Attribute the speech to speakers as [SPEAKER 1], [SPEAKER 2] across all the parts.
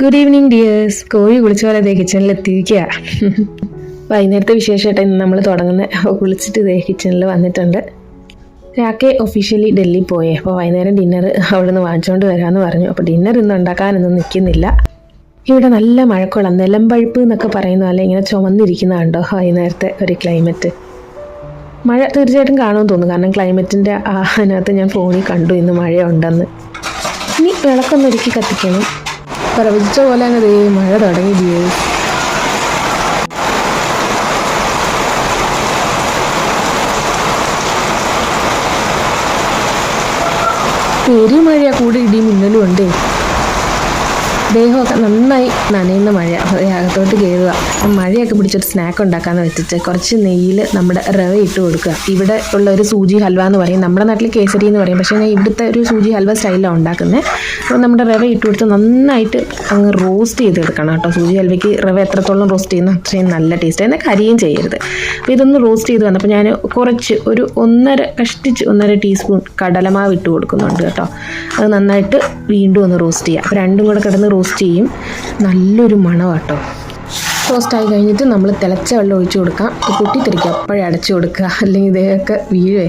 [SPEAKER 1] Good evening dears കോഴി കുളിച്ച പോലെ ദേ കിച്ചണിൽ എത്തിയിരിക്കുക വൈകുന്നേരത്തെ വിശേഷമായിട്ട് ഇന്ന് നമ്മൾ തുടങ്ങുന്നത് കുളിച്ചിട്ട് ദേ കിച്ചണിൽ വന്നിട്ടുണ്ട്. രാക്കെ ഒഫീഷ്യലി ഡൽഹി പോയേ. അപ്പോൾ വൈകുന്നേരം ഡിന്നർ അവിടെ നിന്ന് വാങ്ങിച്ചുകൊണ്ട് വരാമെന്ന് പറഞ്ഞു. അപ്പോൾ ഡിന്നർ ഇന്ന് ഉണ്ടാക്കാനൊന്നും നിൽക്കുന്നില്ല ഇവിടെ നല്ല മഴക്കുളം. നിലമ്പഴുപ്പ് എന്നൊക്കെ പറയുന്ന പോലെ ഇങ്ങനെ ചുമന്നിരിക്കുന്ന കണ്ടോ വൈകുന്നേരത്തെ ഒരു ക്ലൈമറ്റ് മഴ തീർച്ചയായിട്ടും കാണുമെന്ന് തോന്നുന്നു. കാരണം ക്ലൈമറ്റിന്റെ അതിനകത്ത് ഞാൻ ഫോണിൽ കണ്ടു ഇന്ന് മഴയുണ്ടെന്ന്. ഇനി വിളക്കൊന്നൊരുക്കി കത്തിക്കണം. പ്രവചിച്ച പോലെ തന്നെ ദേ മഴ തുടങ്ങി ഡിയേഴ്സ് പെരു മഴയാ കൂടി ഇടി മിന്നലും ഉണ്ടേ. ദേഹമൊക്കെ നന്നായി നനയുന്ന മഴ. അകത്തോട്ട് കയറുക. മഴയൊക്കെ പിടിച്ചൊരു സ്നാക്ക് ഉണ്ടാക്കാന്ന് വെച്ചിട്ട് കുറച്ച് നെയ്യിൽ നമ്മുടെ റവ ഇട്ട് കൊടുക്കുക. ഇവിടെ ഉള്ള ഒരു സൂചി ഹൽവ എന്ന് പറയും. നമ്മുടെ നാട്ടിൽ കേസരി എന്ന് പറയും. പക്ഷേ ഞാൻ ഇവിടുത്തെ ഒരു സൂചി ഹൽവ സ്റ്റൈലാണ് ഉണ്ടാക്കുന്നത് അപ്പോൾ നമ്മുടെ റവ ഇട്ട് കൊടുത്ത് നന്നായിട്ട് അങ്ങ് റോസ്റ്റ് ചെയ്തെടുക്കണം കേട്ടോ. സൂചി ഹൽവയ്ക്ക് റവ എത്രത്തോളം റോസ്റ്റ് ചെയ്യുന്നു അത്രയും നല്ല ടേസ്റ്റ് എന്നാൽ കരിയും ചെയ്യരുത്. അപ്പോൾ ഇതൊന്ന് റോസ്റ്റ് ചെയ്ത് വന്നപ്പോൾ ഞാൻ കുറച്ച് ഒരു ഒന്നര കഷ്ടിച്ച് ഒന്നര ടീസ്പൂൺ കടലമാവ് ഇട്ട് കൊടുക്കുന്നുണ്ട് കേട്ടോ. അത് നന്നായിട്ട് വീണ്ടും ഒന്ന് റോസ്റ്റ് ചെയ്യുക അപ്പോൾ രണ്ടും കൂടെ കിടന്ന് റോസ്റ്റ് ചെയ്യും. നല്ലൊരു മണം കേട്ടോ റോസ്റ്റായി കഴിഞ്ഞിട്ട് നമ്മൾ തിളച്ച വെള്ളം ഒഴിച്ചു കൊടുക്കാം. പൊട്ടിത്തെറിക്കുക അപ്പോഴേ അടച്ചു കൊടുക്കുക. അല്ലെങ്കിൽ ഇതൊക്കെ വീഴുവേ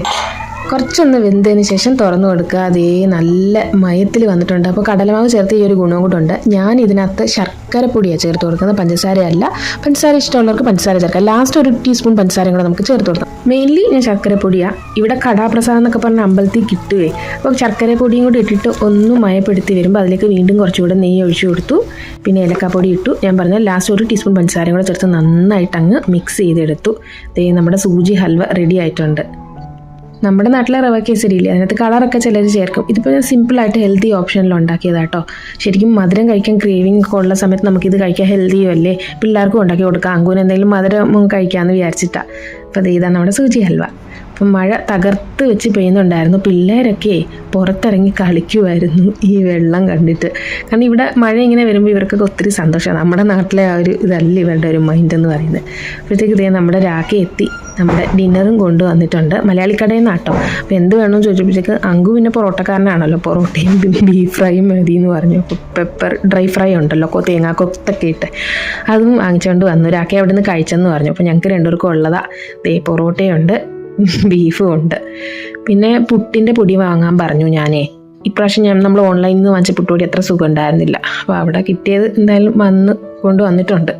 [SPEAKER 1] കുറച്ചൊന്ന് വെന്തതിന് ശേഷം തുറന്നു കൊടുക്കുക. അതേ നല്ല മയത്തിൽ വന്നിട്ടുണ്ട്. അപ്പോൾ കടലമാവ് ചേർത്ത് ഈ ഒരു ഗുണം കൂട്ടുണ്ട് ഞാൻ ഇതിനകത്ത് ശർക്കര പൊടിയാണ് ചേർത്ത് കൊടുക്കുന്നത്. പഞ്ചസാരയല്ല പഞ്ചസാര ഇഷ്ടമുള്ളവർക്ക് പഞ്ചസാര ചേർക്കാം. ലാസ്റ്റ് ഒരു ടീസ്പൂൺ പഞ്ചസാരയും കൂടെ നമുക്ക് ചേർത്ത് കൊടുക്കാം. മെയിൻലി ഞാൻ ശർക്കര പൊടിയാണ് ഇവിടെ കടാപ്രസാദം എന്നൊക്കെ പറഞ്ഞ അമ്പലത്തിൽ കിട്ടുവേ. അപ്പോൾ ശർക്കര പൊടിയും കൂടി ഇട്ടിട്ട് ഒന്ന് മയപ്പെടുത്തി വരുമ്പോൾ അതിലേക്ക് വീണ്ടും കുറച്ചുകൂടെ നെയ്യ് ഒഴിച്ചു കൊടുത്തു. പിന്നെ ഏലക്കാപ്പൊടി ഇട്ടു. ഞാൻ പറഞ്ഞ ലാസ്റ്റ് ഒരു ടീസ്പൂൺ പഞ്ചസാരയും കൂടെ ചേർത്ത് നന്നായിട്ട് അങ്ങ് മിക്സ് ചെയ്തെടുത്തു നമ്മുടെ സൂചി ഹൽവ റെഡി ആയിട്ടുണ്ട്. നമ്മുടെ നാട്ടിലെ റവ കേസരിയില്ലേ? അതിനകത്ത് കളറൊക്കെ ചിലർ ചേർക്കും. ഇതിപ്പോൾ ഞാൻ സിമ്പിളായിട്ട് ഹെൽത്തി ഓപ്ഷനിൽ ഉണ്ടാക്കിയതാട്ടോ ശരിക്കും മധുരം കഴിക്കാൻ ക്രേവിംഗ് ഒക്കെ ഉള്ള സമയത്ത് നമുക്കിത് കഴിക്കാൻ ഹെൽത്തിയും അല്ലേ? പിള്ളേർക്കും ഉണ്ടാക്കി കൊടുക്കാം. അങ്കൂന് എന്തെങ്കിലും മധുരം കഴിക്കാമെന്ന് വിചാരിച്ചിട്ടാണ് അപ്പോൾ ഇതാണ് നമ്മുടെ സൂചി ഹൽവ. അപ്പം മഴ തകർത്ത് വെച്ച് പെയ്യുന്നുണ്ടായിരുന്നു. പിള്ളേരൊക്കെ പുറത്തിറങ്ങി കളിക്കുമായിരുന്നു ഈ വെള്ളം കണ്ടിട്ട്. കാരണം ഇവിടെ മഴ ഇങ്ങനെ വരുമ്പോൾ ഇവർക്കൊക്കെ ഒത്തിരി സന്തോഷമാണ്. നമ്മുടെ നാട്ടിലെ ആ ഒരു ഇതല്ല ഇവരുടെ ഒരു മൈൻഡ് എന്ന് പറയുന്നത്. അപ്പോഴത്തേക്ക് ഇതേ നമ്മുടെ രാഖി എത്തി. നമ്മുടെ ഡിന്നറും കൊണ്ടുവന്നിട്ടുണ്ട്. മലയാളി കടയിൽ നിന്ന് കേട്ടോ അപ്പോൾ എന്ത് വേണമെന്ന് ചോദിച്ചപ്പോഴത്തേക്ക് അങ്കു പിന്നെ പൊറോട്ടക്കാരനാണല്ലോ. പൊറോട്ടയും ബീഫ് ഫ്രൈയും മതി എന്ന് പറഞ്ഞു. പെപ്പർ ഡ്രൈ ഫ്രൈ ഉണ്ടല്ലോ. കൊ തേങ്ങാക്കൊത്തൊക്കെ ഇട്ട്. അതും വാങ്ങിച്ചുകൊണ്ട് വന്നു. രാഖി അവിടെ നിന്ന് കഴിച്ചെന്ന് പറഞ്ഞു. അപ്പോൾ ഞങ്ങൾക്ക് രണ്ടുപേർക്കും ഉള്ളതാ. ദേ പൊറോട്ടയുണ്ട്. ബീഫും ഉണ്ട് പിന്നെ പുട്ടിന്റെ പൊടി വാങ്ങാൻ പറഞ്ഞു ഞാനേ. ഇപ്രാവശ്യം ഞാൻ നമ്മൾ ഓൺലൈനിൽ നിന്ന് വാങ്ങിച്ച പുട്ടുപൊടി അത്ര സുഖം ഉണ്ടായിരുന്നില്ല അപ്പോൾ അവിടെ കിട്ടിയത് എന്തായാലും വന്ന് കൊണ്ടുവന്നിട്ടുണ്ട്.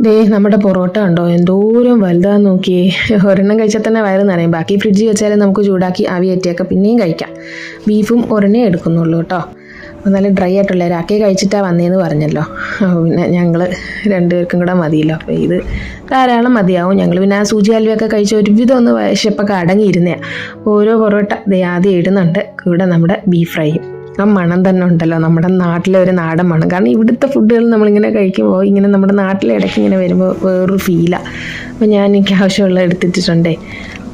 [SPEAKER 1] ദേ നമ്മുടെ പൊറോട്ട ഉണ്ടോ എന്തോരം വലുതാന്ന് നോക്കിയേ. ഒരെണ്ണം കഴിച്ചാൽ തന്നെ വയറ് നിറയും. ബാക്കി ഫ്രിഡ്ജിൽ വെച്ചാലും നമുക്ക് ചൂടാക്കി ആവി കയറ്റിയൊക്കെ പിന്നെയും കഴിക്കാം. ബീഫും ഒരെണ്ണേ എടുക്കുന്നുള്ളൂ കേട്ടോ. നല്ല ഡ്രൈ ആയിട്ടുള്ള രാക്കേ കഴിച്ചിട്ടാണ് വന്നതെന്ന് പറഞ്ഞല്ലോ. പിന്നെ ഞങ്ങൾ രണ്ടുപേർക്കും കൂടെ മതിയല്ലോ. അപ്പോൾ ഇത് ധാരാളം മതിയാവും. ഞങ്ങൾ പിന്നെ ആ സൂചി ഹൽവയൊക്കെ കഴിച്ച ഒരുവിധം ഒന്ന് വിശപ്പൊക്കെ അടങ്ങിയിരുന്നേ ഓരോ പൊറോട്ട ആദ്യം ഇടുന്നുണ്ട്. കൂടെ നമ്മുടെ ബീഫ് ഫ്രൈയും. ആ മണം തന്നെ ഉണ്ടല്ലോ. നമ്മുടെ നാട്ടിലെ ഒരു നാടൻ മണം. കാരണം ഇവിടുത്തെ ഫുഡുകൾ നമ്മളിങ്ങനെ കഴിക്കുമ്പോൾ ഇങ്ങനെ നമ്മുടെ നാട്ടിലെ ഇടയ്ക്ക് ഇങ്ങനെ വരുമ്പോൾ വേറൊരു ഫീലാണ് അപ്പോൾ ഞാൻ എനിക്ക് ആവശ്യമുള്ള എടുത്തിട്ടുണ്ടേ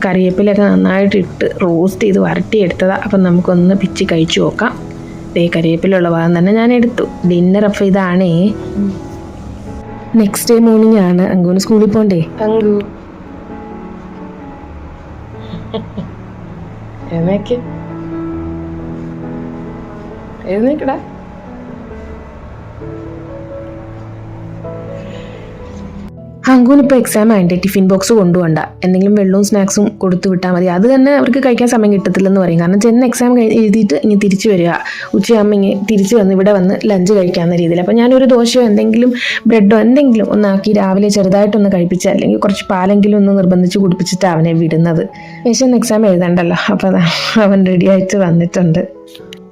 [SPEAKER 1] കറിവേപ്പിലൊക്കെ നന്നായിട്ട് ഇട്ട് റോസ്റ്റ് ചെയ്ത് വരട്ടി എടുത്തതാണ് അപ്പം നമുക്കൊന്ന് പിച്ചി കഴിച്ചു നോക്കാം. ദേ കരിയേപ്പിലുള്ള ഭാഗം തന്നെ ഞാൻ എടുത്തു. ഡിന്നർ അപ്പൊ ഇതാണേ. നെക്സ്റ്റ് ഡേ മോർണിംഗ് ആണ്. അങ്കുവിന് സ്കൂളിൽ പോണ്ടേ?
[SPEAKER 2] അങ്കു. എഴുന്നേക്ക്. എഴുന്നേക്കടാ
[SPEAKER 1] അങ്കൂന് ഇപ്പോൾ എക്സാം ആയിട്ട് ടിഫിൻ ബോക്സ് കൊണ്ടുപോകണ്ട എന്തെങ്കിലും വെള്ളവും സ്നാക്സും കൊടുത്തു വിട്ടാൽ മതി. അത് തന്നെ അവർക്ക് കഴിക്കാൻ സമയം കിട്ടത്തില്ലെന്ന് പറയും. കാരണം ചെന്ന് എക്സാം എഴുതിയിട്ട് ഇനി തിരിച്ചു വരിക. ഉച്ചയാകുമ്പോൾ ഇങ്ങനെ തിരിച്ചു വന്ന് ഇവിടെ വന്ന് ലഞ്ച് കഴിക്കാവുന്ന രീതിയിൽ. അപ്പോൾ ഞാനൊരു ദോശയോ എന്തെങ്കിലും ബ്രെഡോ എന്തെങ്കിലും ഒന്നാക്കി രാവിലെ ചെറുതായിട്ടൊന്ന് കഴിപ്പിച്ച് അല്ലെങ്കിൽ കുറച്ച് പാലെങ്കിലും ഒന്ന് നിർബന്ധിച്ച് കുടിപ്പിച്ചിട്ട് അവനെ വിടുന്നത്. വിശന്ന് എക്സാം എഴുതണ്ടല്ലോ. അപ്പോൾ അവൻ റെഡിയായിട്ട് വന്നിട്ടുണ്ട്.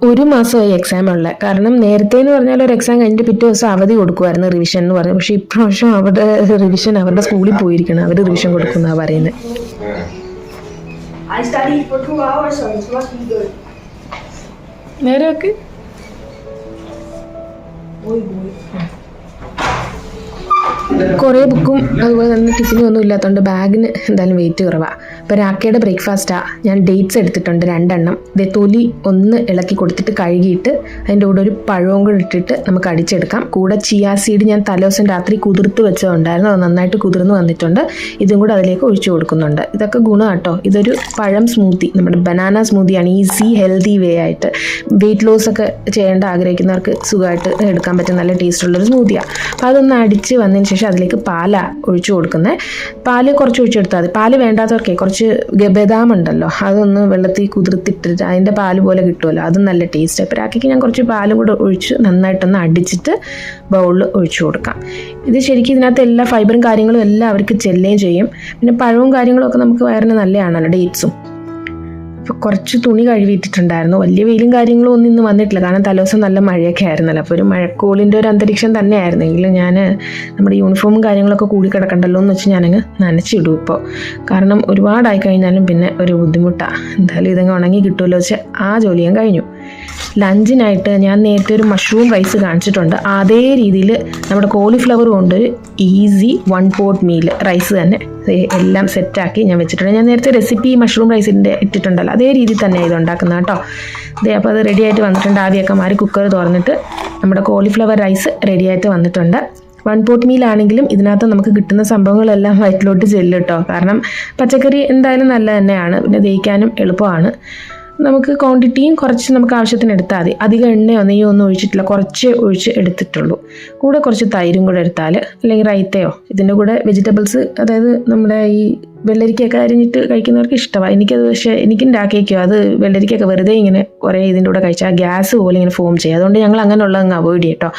[SPEAKER 1] ഒരു മാസമായി എക്സാം ഉള്ളത് കാരണം നേരത്തെ എന്ന് പറഞ്ഞാൽ ഒരു എക്സാം കഴിഞ്ഞിട്ട് പിറ്റേ ദിവസം അവധി കൊടുക്കുമായിരുന്നു റിവിഷൻ എന്ന് പറഞ്ഞു. പക്ഷേ ഇപ്രാവശ്യം അവരുടെ റിവിഷൻ അവരുടെ സ്കൂളിൽ പോയിരിക്കണം. അവർ റിവിഷൻ കൊടുക്കുന്ന പറയുന്നത്
[SPEAKER 3] I
[SPEAKER 1] കുറേ ബുക്കും അതുപോലെ തന്നെ ടിഫിനും ഒന്നും ഇല്ലാത്തതുകൊണ്ട് ബാഗിന് എന്തായാലും വെയിറ്റ് കുറവാണ് അപ്പോൾ രാക്കയുടെ ബ്രേക്ക്ഫാസ്റ്റാണ് ഞാൻ ഡേറ്റ്സ് എടുത്തിട്ടുണ്ട് രണ്ടെണ്ണം. ദേ തൊലി ഒന്ന് ഇളക്കി കൊടുത്തിട്ട് കഴുകിയിട്ട് അതിന്റെ കൂടെ ഒരു പഴവും കൂടെ ഇട്ടിട്ട് നമുക്ക് അടിച്ചെടുക്കാം. കൂടെ ചിയാ സീഡ് ഞാൻ തലേദിവസം രാത്രി കുതിർത്ത് വെച്ചതുണ്ടായിരുന്നു. അത് നന്നായിട്ട് കുതിർന്ന് വന്നിട്ടുണ്ട്. ഇതും കൂടെ അതിലേക്ക് ഒഴിച്ചു കൊടുക്കുന്നുണ്ട്. ഇതൊക്കെ ഗുണം കേട്ടോ ഇതൊരു പഴം സ്മൂത്തി നമ്മുടെ ബനാന സ്മൂത്തിയാണ് ഈസി ഹെൽത്തി വേ ആയിട്ട്. വെയിറ്റ് ലോസ് ഒക്കെ ചെയ്യേണ്ട ആഗ്രഹിക്കുന്നവർക്ക് സുഖമായിട്ട് എടുക്കാൻ പറ്റും നല്ല ടേസ്റ്റുള്ളൊരു സ്മൂത്തിയാണ് അപ്പോൾ അതൊന്ന് അടിച്ച് വന്നതിന് ശേഷം അതിലേക്ക് പാല ഒഴിച്ചു കൊടുക്കുന്നത് പാൽ കുറച്ച് ഒഴിച്ചെടുത്താൽ മതി. പാൽ വേണ്ടാത്തവർക്കേ കുറച്ച് ഗബദാം ബദാം ഉണ്ടല്ലോ അതൊന്ന് വെള്ളത്തിൽ കുതിർത്തിട്ടിട്ട് അതിന്റെ പാൽ പോലെ കിട്ടുമല്ലോ അതും നല്ല ടേസ്റ്റ് അപ്പോൾ രാക്കിക്ക് ഞാൻ കുറച്ച് പാലും കൂടെ ഒഴിച്ച് നന്നായിട്ടൊന്ന് അടിച്ചിട്ട് ബൗളിൽ ഒഴിച്ചു കൊടുക്കാം. ഇത് ശരിക്കും ഇതിനകത്ത് എല്ലാ ഫൈബറും കാര്യങ്ങളും എല്ലാം അവർക്ക് ചെല്ലുകയും ചെയ്യും. പിന്നെ പഴവും കാര്യങ്ങളും ഒക്കെ നമുക്ക് വയറിന് നല്ലതാണല്ലോ ഡേറ്റ്സും അപ്പോൾ കുറച്ച് തുണി കഴുകിയിട്ടുണ്ടായിരുന്നു വലിയ വെയിലും കാര്യങ്ങളും ഒന്നും ഇന്ന് വന്നിട്ടില്ല. കാരണം തലേദിവസം നല്ല മഴയൊക്കെ ആയിരുന്നല്ലോ. അപ്പോൾ ഒരു മഴക്കോളിന്റെ ഒരു അന്തരീക്ഷം തന്നെയായിരുന്നു. എങ്കിലും ഞാൻ നമ്മുടെ യൂണിഫോമും കാര്യങ്ങളൊക്കെ കൂടി കിടക്കണ്ടല്ലോ എന്ന് വെച്ച് ഞാനങ്ങ് നനച്ചിടും ഇപ്പോൾ കാരണം ഒരുപാടായി കഴിഞ്ഞാലും പിന്നെ ഒരു ബുദ്ധിമുട്ടാണ് എന്തായാലും ഇതങ്ങ് ഉണങ്ങി കിട്ടുമല്ലോ വെച്ച് ആ ജോലി ഞാൻ കഴിഞ്ഞു. ലഞ്ചിനായിട്ട് ഞാൻ നേരത്തെ ഒരു മഷ്റൂം റൈസ് കാണിച്ചിട്ടുണ്ട്. അതേ രീതിയിൽ നമ്മുടെ കോളിഫ്ലവർ കൊണ്ട് easy one pot meal rice തന്നെ എല്ലാം സെറ്റാക്കി ഞാൻ വെച്ചിട്ടുണ്ട്. ഞാൻ നേരത്തെ റെസിപ്പി മഷ്റൂം റൈസിന്റെ ഇട്ടിട്ടുണ്ടല്ലോ അതേ രീതിയിൽ തന്നെ ഇത് ഉണ്ടാക്കുന്നത് കേട്ടോ. ദേ അപ്പോൾ അത് റെഡി ആയിട്ട് വന്നിട്ടുണ്ട്. ആവിയൊക്കെ മാറി കുക്കർ തുറന്നിട്ട് നമ്മുടെ കോളിഫ്ലവർ റൈസ് റെഡി ആയിട്ട് വന്നിട്ടുണ്ട്. വൺ പോട്ട് മീലാണെങ്കിലും ഇതിനകത്ത് നമുക്ക് കിട്ടുന്ന സംഭവങ്ങളെല്ലാം വയറ്റിലോട്ട് ചെല്ലും കേട്ടോ. കാരണം പച്ചക്കറി എന്തായാലും നല്ല തന്നെയാണ്. പിന്നെ ദഹിക്കാനും എളുപ്പമാണ്. നമുക്ക് ക്വാണ്ടിറ്റിയും കുറച്ച് നമുക്ക് ആവശ്യത്തിന് എടുത്താൽ മതി. അധികം എണ്ണയോ നെയ്യോ ഒന്നും ഒഴിച്ചിട്ടില്ല. കുറച്ച് ഒഴിച്ച് എടുത്തിട്ടുള്ളൂ. കൂടെ കുറച്ച് തൈരും കൂടെ എടുത്താൽ അല്ലെങ്കിൽ റൈത്തയോ ഇതിന്റെ കൂടെ വെജിറ്റബിൾസ് അതായത് നമ്മുടെ ഈ വെള്ളരിക്കയൊക്കെ അരിഞ്ഞിട്ട് കഴിക്കുന്നവർക്ക് ഇഷ്ടമാണ്. എനിക്കത് പക്ഷേ എനിക്ക് രാക്കേക്കോ അത് വെള്ളരിക്കയൊക്കെ വെറുതെ ഇങ്ങനെ കുറേ ഇതിന്റെ കൂടെ കഴിച്ചാൽ ഗ്യാസ് പോലെ ഇങ്ങനെ ഫോം ചെയ്യും. അതുകൊണ്ട് ഞങ്ങൾ അങ്ങനെയുള്ള അങ്ങ് അവോയ്ഡ് ചെയ്യട്ടോ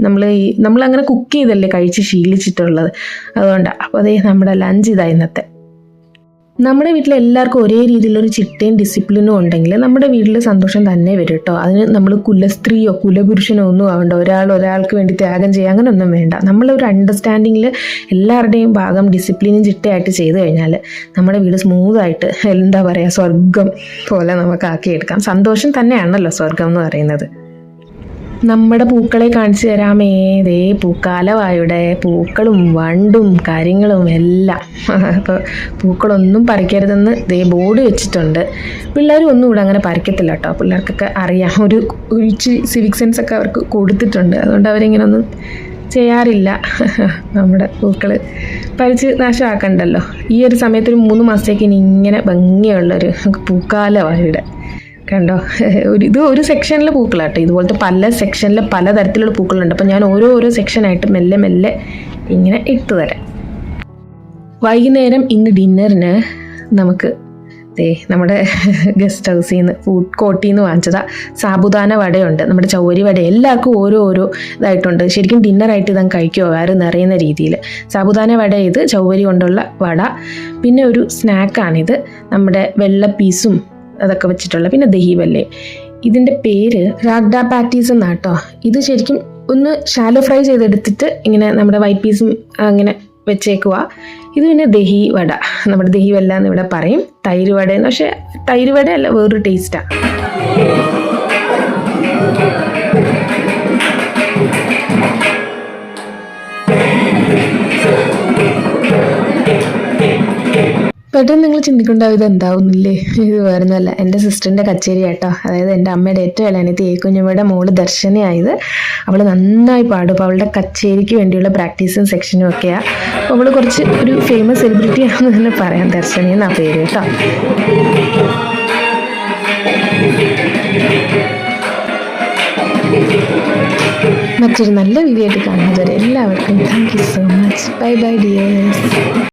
[SPEAKER 1] നമ്മൾ ഈ നമ്മളങ്ങനെ കുക്ക് ചെയ്തല്ലേ കഴിച്ച് ശീലിച്ചിട്ടുള്ളത്. അതുകൊണ്ടാണ് അപ്പോൾ അതേ നമ്മുടെ ലഞ്ച് ഇതാ ഇന്നത്തെ. നമ്മുടെ വീട്ടിൽ എല്ലാവർക്കും ഒരേ രീതിയിലൊരു ചിട്ടയും ഡിസിപ്ലിനും ഉണ്ടെങ്കിൽ നമ്മുടെ വീട്ടിൽ സന്തോഷം തന്നെ വരും കേട്ടോ. അതിന് നമ്മൾ കുലസ്ത്രീയോ കുലപുരുഷനോ ഒന്നും ആവണ്ട. ഒരാൾ ഒരാൾക്ക് വേണ്ടി ത്യാഗം ചെയ്യുക അങ്ങനെയൊന്നും വേണ്ട. നമ്മളൊരു അണ്ടർസ്റ്റാൻഡിങ്ങിൽ എല്ലാവരുടെയും ഭാഗം ഡിസിപ്ലിനും ചിട്ടയായിട്ട് ചെയ്തു കഴിഞ്ഞാൽ നമ്മുടെ വീട് സ്മൂത്തായിട്ട് എന്താ പറയുക സ്വർഗം പോലെ നമുക്ക് ആക്കിയെടുക്കാം സന്തോഷം തന്നെയാണല്ലോ സ്വർഗം എന്ന് പറയുന്നത്. നമ്മുടെ പൂക്കളെ കാണിച്ചു തരാമേ. ദേ പൂക്കാലവായുടെ പൂക്കളും വണ്ടും കാര്യങ്ങളും എല്ലാം. അപ്പോൾ പൂക്കളൊന്നും പറിക്കരുതെന്ന് ദേ ബോർഡ് വെച്ചിട്ടുണ്ട്. പിള്ളേരും ഒന്നും ഇവിടെ അങ്ങനെ പറിക്കത്തില്ല കേട്ടോ. പിള്ളേർക്കൊക്കെ അറിയാം. ഒരു ഇച്ചിരി സിവിക് സെൻസ് ഒക്കെ അവർക്ക് കൊടുത്തിട്ടുണ്ട്. അതുകൊണ്ട് അവരിങ്ങനെ ഒന്നും ചെയ്യാറില്ല. നമ്മുടെ പൂക്കൾ പറിച്ച് നാശമാക്കണ്ടല്ലോ. ഈ ഒരു സമയത്ത് ഒരു മൂന്ന് മാസത്തേക്ക് ഇനി ഇങ്ങനെ ഭംഗിയുള്ളൊരു പൂക്കാലമാണ് ഇവിടെ. കണ്ടോ? ഒരു ഇത് ഒരു സെക്ഷനിലെ പൂക്കളാട്ടോ. ഇതുപോലത്തെ പല സെക്ഷനിലെ പല തരത്തിലുള്ള പൂക്കളുണ്ട്. അപ്പം ഞാൻ ഓരോ ഓരോ സെക്ഷനായിട്ട് മെല്ലെ മെല്ലെ ഇങ്ങനെ ഇട്ട് തരാം. വൈകുന്നേരം ഇന്ന് ഡിന്നറിന് നമുക്ക് ദേ നമ്മുടെ ഗസ്റ്റ് ഹൗസിൽ നിന്ന് ഫുഡ് കോട്ടിൽ നിന്ന് വാങ്ങിച്ചതാ സാബുദാന വടയുണ്ട്. നമ്മുടെ ചൗരി വട. എല്ലാവർക്കും ഓരോ ഓരോ ഇതായിട്ടുണ്ട്. ശരിക്കും ഡിന്നറായിട്ട് ഇതങ്ങ് കഴിക്കുമോ വേറെ നിറയുന്ന രീതിയിൽ. സാബുദാന വട ഇത് ചൗവരി കൊണ്ടുള്ള വട. പിന്നെ ഒരു സ്നാക്കാണിത് നമ്മുടെ വെള്ള പീസും അതൊക്കെ വെച്ചിട്ടുള്ള. പിന്നെ ദഹിവല്ലേ. ഇതിന്റെ പേര് റാഗ്ഡ പാറ്റീസ് എന്നാട്ടോ. ഇത് ശരിക്കും ഒന്ന് ഷാലോ ഫ്രൈ ചെയ്തെടുത്തിട്ട് ഇങ്ങനെ നമ്മുടെ വൈറ്റ് പീസും അങ്ങനെ വെച്ചേക്കുക ഇത് പിന്നെ ദഹി വട. നമ്മുടെ ദഹി വല്ല എന്ന് ഇവിടെ പറയും. തൈര് വട എന്ന്. പക്ഷേ തൈര് വട അല്ല വേറൊരു ടേസ്റ്റാണ് പെട്ടെന്ന് നിങ്ങൾ ചിന്തിക്കുണ്ടാവും ഇത് എന്താവുന്നില്ലേ ഇത് വേറൊന്നുമല്ല. എന്റെ സിസ്റ്ററിന്റെ കച്ചേരി കേട്ടോ അതായത് എന്റെ അമ്മയുടെ ഏറ്റവും ഇളയനത്തി ഏക്കുഞ്ഞമ്മയുടെ മോൾ ദർശനയായത്. അവൾ നന്നായി പാടും. അപ്പോൾ അവളുടെ കച്ചേരിക്ക് വേണ്ടിയുള്ള പ്രാക്ടീസും സെക്ഷനും ഒക്കെയാണ് അപ്പോൾ അവൾ കുറച്ച് ഒരു ഫേമസ് സെലിബ്രിറ്റി ആണെന്ന് തന്നെ പറയാം. ദർശനി എന്നാ പേര് കേട്ടോ. മറ്റൊരു നല്ല വീഡിയോ ആയിട്ട് കാണുന്നതുവരെ എല്ലാവർക്കും thank you so much bye bye dears